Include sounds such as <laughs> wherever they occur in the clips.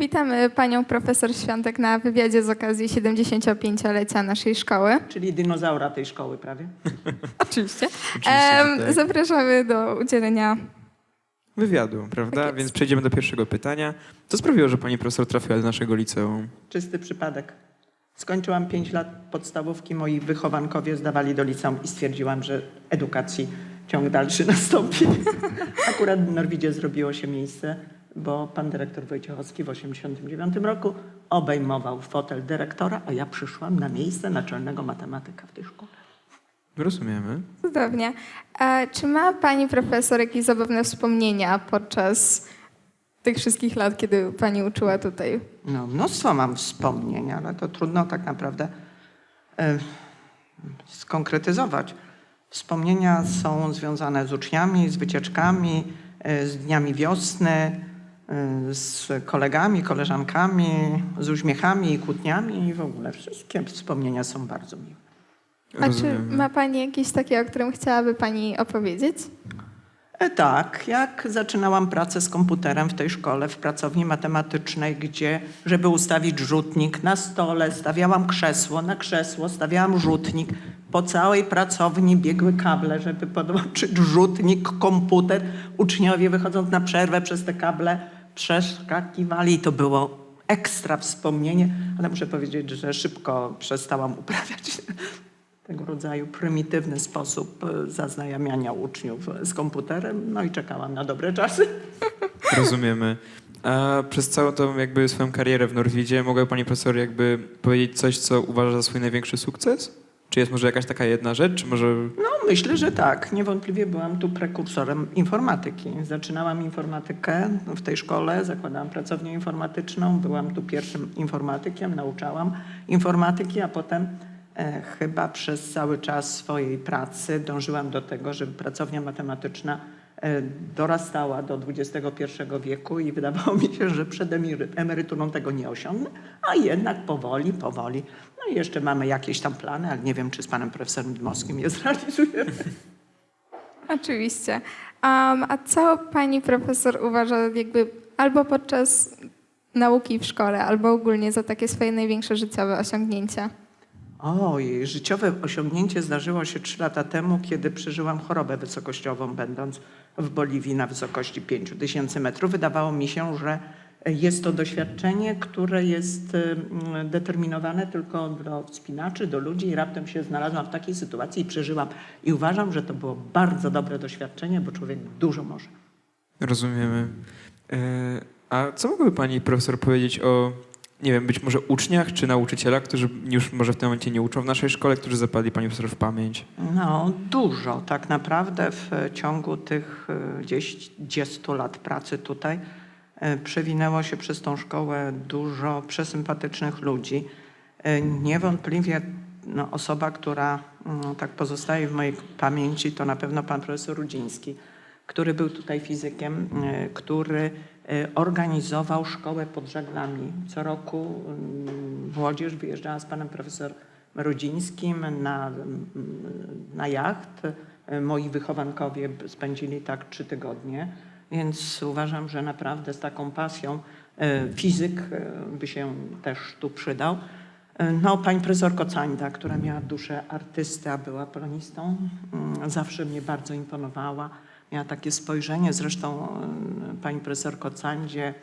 Witamy panią profesor Świątek na wywiadzie z okazji 75-lecia naszej szkoły. Czyli dinozaura tej szkoły prawie. <laughs> Oczywiście. Em, tak. Zapraszamy do udzielenia. Wywiadu, prawda? Tak. Więc przejdziemy do pierwszego pytania. Co sprawiło, że pani profesor trafiła do naszego liceum? Czysty przypadek. Skończyłam 5 lat podstawówki, moi wychowankowie zdawali do liceum i stwierdziłam, że edukacji ciąg dalszy <laughs> nastąpi. Akurat w Norwidzie zrobiło się miejsce, bo pan dyrektor Wojciechowski w 1989 roku obejmował fotel dyrektora, a ja przyszłam na miejsce naczelnego matematyka w tej szkole. Rozumiemy. Cudownie. E, czy ma pani profesor jakieś zabawne wspomnienia podczas tych wszystkich lat, kiedy pani uczyła tutaj? No, mnóstwo mam wspomnień, ale to trudno tak naprawdę e, skonkretyzować. Wspomnienia są związane z uczniami, z wycieczkami, e, z dniami wiosny, z kolegami, koleżankami, z uśmiechami i kłótniami i w ogóle wszystkie wspomnienia są bardzo miłe. A czy ma pani jakieś takie, o którym chciałaby pani opowiedzieć? E, Tak, jak zaczynałam pracę z komputerem w tej szkole, w pracowni matematycznej, gdzie, żeby ustawić rzutnik na stole, stawiałam krzesło, na krzesło stawiałam rzutnik. Po całej pracowni biegły kable, żeby podłączyć rzutnik, komputer. Uczniowie wychodząc na przerwę przez te kable przeskakiwali to było ekstra wspomnienie, ale muszę powiedzieć, że szybko przestałam uprawiać <laughs> tego rodzaju prymitywny sposób e, zaznajamiania uczniów z komputerem, no i czekałam na dobre czasy. <laughs> Rozumiemy. A przez całą tą jakby swoją karierę w Norwidzie mogła pani profesor jakby powiedzieć coś, co uważa za swój największy sukces? Czy jest może jakaś taka jedna rzecz, czy może... No myślę, że tak. Niewątpliwie byłam tu prekursorem informatyki. Zaczynałam informatykę w tej szkole, zakładałam pracownię informatyczną, byłam tu pierwszym informatykiem, nauczałam informatyki, a potem e, chyba przez cały czas swojej pracy dążyłam do tego, żeby pracownia matematyczna dorastała do XXI wieku i wydawało mi się, że przed emery- emeryturą tego nie osiągnę, a jednak powoli, powoli. No i jeszcze mamy jakieś tam plany, ale nie wiem, czy z panem profesorem Dmowskim je <laughs> zrealizujemy. Oczywiście. Um, a co pani profesor uważa jakby albo podczas nauki w szkole, albo ogólnie za takie swoje największe życiowe osiągnięcia? Oj, życiowe osiągnięcie zdarzyło się trzy lata temu, kiedy przeżyłam chorobę wysokościową, będąc w Boliwii na wysokości 5000 metrów. Wydawało mi się, że jest to doświadczenie, które jest mm, determinowane tylko do wspinaczy, do ludzi i raptem się znalazłam w takiej sytuacji i przeżyłam. I uważam, że to było bardzo dobre doświadczenie, bo człowiek dużo może. Rozumiemy. E, A co mogłaby pani profesor powiedzieć o, nie wiem, być może uczniach czy nauczycielach, którzy już może w tym momencie nie uczą w naszej szkole, którzy zapadli pani profesor w pamięć? No, dużo. Tak naprawdę w ciągu tych e, gdzieś 10 lat pracy tutaj e, przewinęło się przez tą szkołę dużo przesympatycznych ludzi. E, Niewątpliwie no, osoba, która mm, tak pozostaje w mojej pamięci, to na pewno pan profesor Rudziński, który był tutaj fizykiem, który organizował szkołę pod żaglami. Co roku mm, młodzież wyjeżdżała z panem profesor Rudzińskim na, mm, na jacht. E, Moi wychowankowie spędzili tak trzy tygodnie, więc uważam, że naprawdę z taką pasją e, fizyk by się też tu przydał. No, pani profesor Kocańda, która miała duszę artysty, a była polonistą, mm, zawsze mnie bardzo imponowała. Miała takie spojrzenie, zresztą pani profesor Kocandzie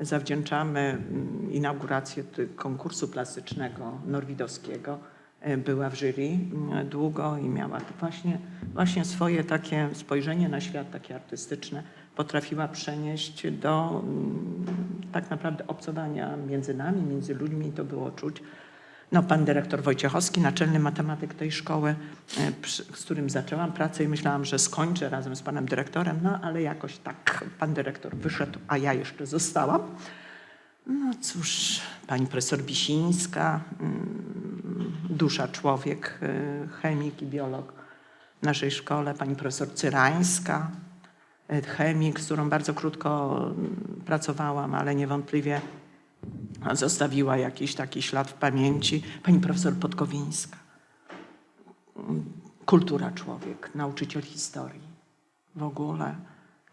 zawdzięczamy mm, inaugurację konkursu plastycznego norwidowskiego. E, Była w jury mm, długo i miała to właśnie, właśnie swoje takie spojrzenie na świat, takie artystyczne, potrafiła przenieść do mm, tak naprawdę obcowania między nami, między ludźmi, to było czuć. No, pan dyrektor Wojciechowski, naczelny matematyk tej szkoły, e, z którym zaczęłam pracę i myślałam, że skończę razem z panem dyrektorem, no ale jakoś tak pan dyrektor wyszedł, a ja jeszcze zostałam. No cóż, pani profesor Bisińska, mm, dusza człowiek, y, chemik i biolog w naszej szkole, pani profesor Cyrańska, y, chemik, z którą bardzo krótko mm, pracowałam, ale niewątpliwie zostawiła jakiś taki ślad w pamięci. Pani profesor Podkowińska, kultura człowiek, nauczyciel historii w ogóle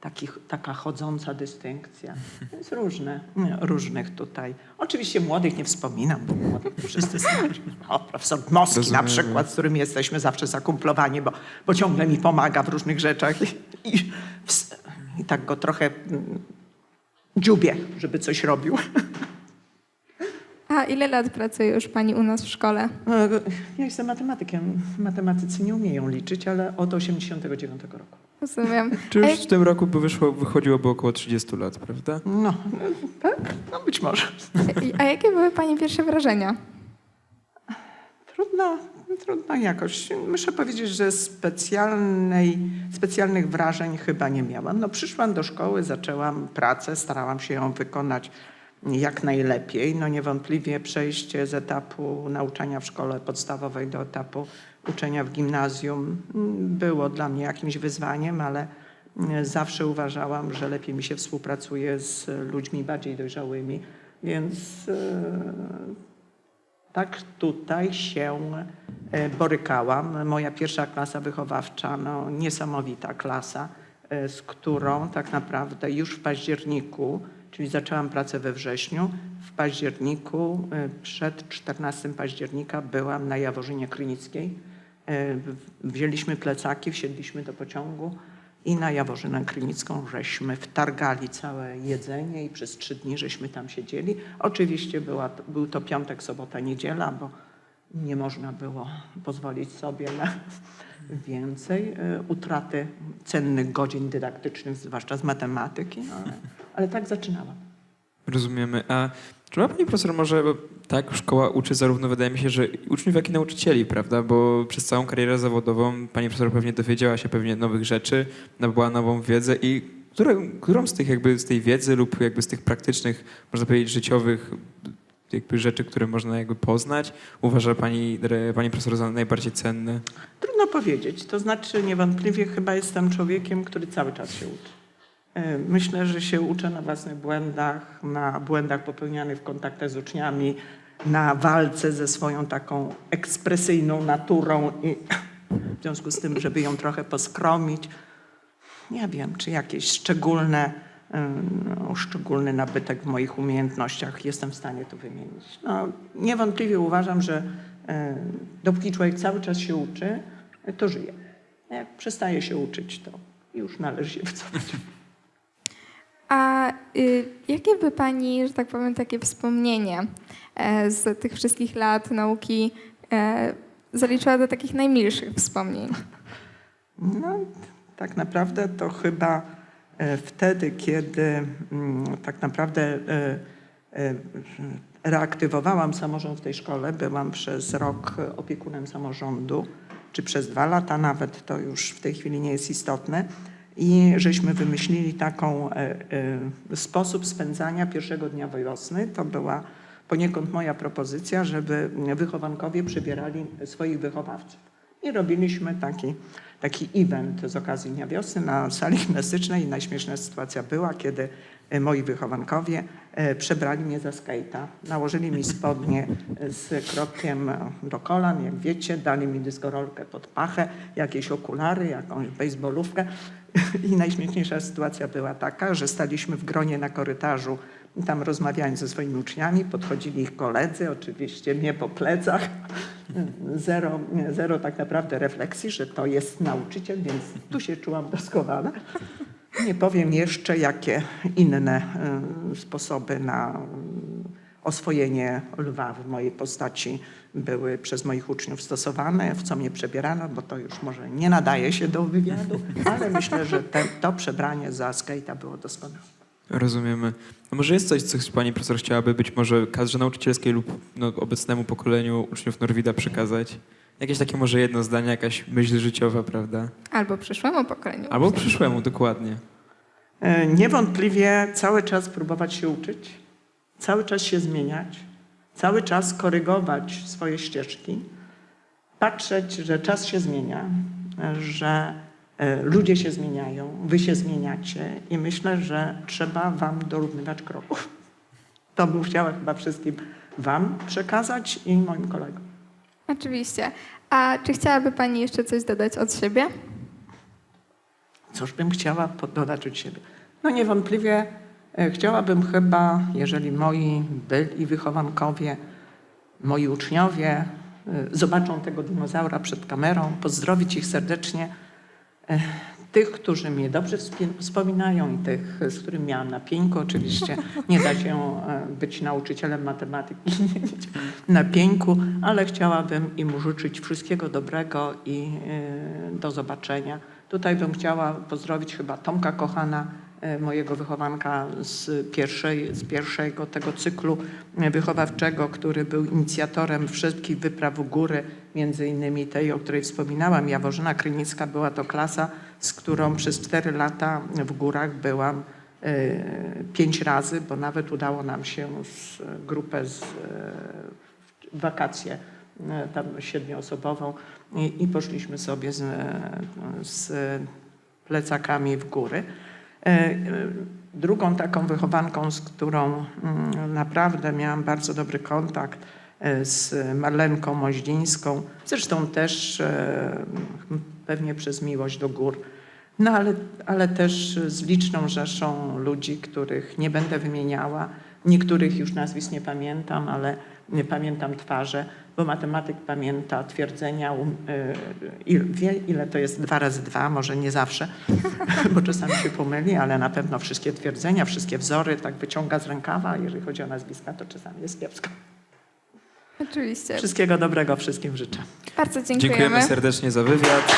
taki, taka chodząca dystynkcja. Więc różne, różnych tutaj. Oczywiście młodych nie wspominam, bo młodych wszyscy znają. O, profesor Moski na Rozumiemy. przykład, z którym jesteśmy zawsze zakumplowani, bo, bo ciągle mi pomaga w różnych rzeczach i, i, i tak go trochę mm, dziubię, żeby coś robił. A ile lat pracuje już pani u nas w szkole? E, Ja jestem matematykiem. Matematycy nie umieją liczyć, ale od 89 roku. Rozumiem. <laughs> Czy już jak- w tym roku by wyszło, wychodziłoby około 30 lat, prawda? No, tak? No być może. A jakie były pani pierwsze wrażenia? Trudno, trudno jakoś. Muszę powiedzieć, że specjalnej, specjalnych wrażeń chyba nie miałam. No, przyszłam do szkoły, zaczęłam pracę, starałam się ją wykonać jak najlepiej. No niewątpliwie przejście z etapu nauczania w szkole podstawowej do etapu uczenia w gimnazjum mm, było dla mnie jakimś wyzwaniem, ale mm, zawsze uważałam, że lepiej mi się współpracuje z ludźmi bardziej dojrzałymi, więc e, tak tutaj się e, borykałam. Moja pierwsza klasa wychowawcza, no, niesamowita klasa, e, z którą tak naprawdę już w październiku, czyli zaczęłam pracę we wrześniu, w październiku, e, przed 14 października byłam na Jaworzynie Krynickiej. E, Wzięliśmy plecaki, wsiedliśmy do pociągu i na Jaworzynę Krynicką żeśmy wtargali całe jedzenie i przez trzy dni żeśmy tam siedzieli. Oczywiście była, był to piątek, sobota, niedziela, bo nie można było pozwolić sobie na więcej e, utraty cennych godzin dydaktycznych, zwłaszcza z matematyki, no ale, ale tak zaczynałam. Rozumiemy. A czy ma pani profesor może, bo tak, szkoła uczy zarówno, wydaje mi się, że uczniów, jak i nauczycieli, prawda? Bo przez całą karierę zawodową pani profesor pewnie dowiedziała się pewnie nowych rzeczy, nabyła nową wiedzę i którą z tych jakby z tej wiedzy lub jakby z tych praktycznych, można powiedzieć, życiowych jakby rzeczy, które można jakby poznać, uważa pani, pani profesor za najbardziej cenne? Trudno powiedzieć. To znaczy, niewątpliwie chyba jestem człowiekiem, który cały czas się uczy. E, Myślę, że się uczę na własnych błędach, na błędach popełnianych w kontaktach z uczniami, na walce ze swoją taką ekspresyjną naturą i w związku z tym, żeby ją trochę poskromić. Nie wiem, czy jakieś szczególne, no, szczególny nabytek w moich umiejętnościach jestem w stanie tu wymienić. No, niewątpliwie uważam, że e, dopóki człowiek cały czas się uczy, to żyje. Jak przestaje się uczyć, to już należy się wycofać. A y, jakie by pani, że tak powiem, takie wspomnienie e, z tych wszystkich lat nauki e, zaliczyła do takich najmilszych wspomnień? No, tak naprawdę to chyba wtedy, kiedy mm, tak naprawdę e, e, reaktywowałam samorząd w tej szkole, byłam przez rok opiekunem samorządu, czy przez dwa lata nawet, to już w tej chwili nie jest istotne. I żeśmy wymyślili taką e, e, sposób spędzania pierwszego dnia wiosny. To była poniekąd moja propozycja, żeby wychowankowie przybierali swoich wychowawców. I robiliśmy taki, taki event z okazji Dnia Wiosny na sali gimnastycznej. I najśmieszna sytuacja była, kiedy e, moi wychowankowie e, przebrali mnie za skejta. Nałożyli mi spodnie z kropkiem e, do kolan, jak wiecie, dali mi dyskorolkę pod pachę, jakieś okulary, jakąś bejsbolówkę. <laughs> I najśmieszniejsza sytuacja była taka, że staliśmy w gronie na korytarzu tam rozmawiając ze swoimi uczniami, podchodzili ich koledzy, oczywiście mnie po plecach. Zero, zero tak naprawdę refleksji, że to jest nauczyciel, więc tu się czułam doskonale. Nie powiem jeszcze, jakie inne y, sposoby na oswojenie lwa w mojej postaci były przez moich uczniów stosowane, w co mnie przebierano, bo to już może nie nadaje się do wywiadu, ale myślę, że te, to przebranie za skejta było doskonałe. Rozumiemy. A może jest coś, co pani profesor chciałaby być może kadrze nauczycielskiej lub no, obecnemu pokoleniu uczniów Norwida przekazać? Jakieś takie może jedno zdanie, jakaś myśl życiowa, prawda? Albo przyszłemu pokoleniu. Albo przyszłemu, dokładnie. E, Niewątpliwie cały czas próbować się uczyć, cały czas się zmieniać, cały czas korygować swoje ścieżki, patrzeć, że czas się zmienia, że ludzie się zmieniają, wy się zmieniacie i myślę, że trzeba wam dorównywać kroków. <laughs> To bym chciała chyba wszystkim wam przekazać i moim kolegom. Oczywiście. A czy chciałaby pani jeszcze coś dodać od siebie? Cóż bym chciała dodać od siebie? No niewątpliwie e, chciałabym chyba, jeżeli moi byli wychowankowie, moi uczniowie e, zobaczą tego dinozaura przed kamerą, pozdrowić ich serdecznie. Tych, którzy mnie dobrze wspominają i tych, z którymi miałam na pieńku, oczywiście nie da się e, być nauczycielem matematyki i <laughs> nie ale chciałabym im życzyć wszystkiego dobrego i e, do zobaczenia. Tutaj bym chciała pozdrowić chyba Tomka Kochana, mojego wychowanka z, pierwszej, z pierwszego tego cyklu e, wychowawczego, który był inicjatorem wszystkich wypraw w góry, między innymi tej, o której wspominałam. Jaworzyna Krynicka była to klasa, z którą przez cztery lata w górach byłam e, pięć razy, bo nawet udało nam się z grupę z, e, wakacje e, tam siedmioosobową i, i poszliśmy sobie z, e, z plecakami w góry. E, e, Drugą taką wychowanką, z którą mm, naprawdę miałam bardzo dobry kontakt, e, z Marlenką Moździńską, zresztą też pewnie przez miłość do gór, no ale, ale też z liczną rzeszą ludzi, których nie będę wymieniała. Niektórych już nazwisk nie pamiętam, ale nie pamiętam twarze, bo matematyk pamięta twierdzenia, um, y, wie ile to jest dwa razy dwa, może nie zawsze, <laughs> bo czasami się pomyli, ale na pewno wszystkie twierdzenia, wszystkie wzory tak wyciąga z rękawa. Jeżeli chodzi o nazwiska, to czasami jest kiepsko. Oczywiście. Wszystkiego dobrego wszystkim życzę. Bardzo dziękujemy. Dziękujemy serdecznie za wywiad.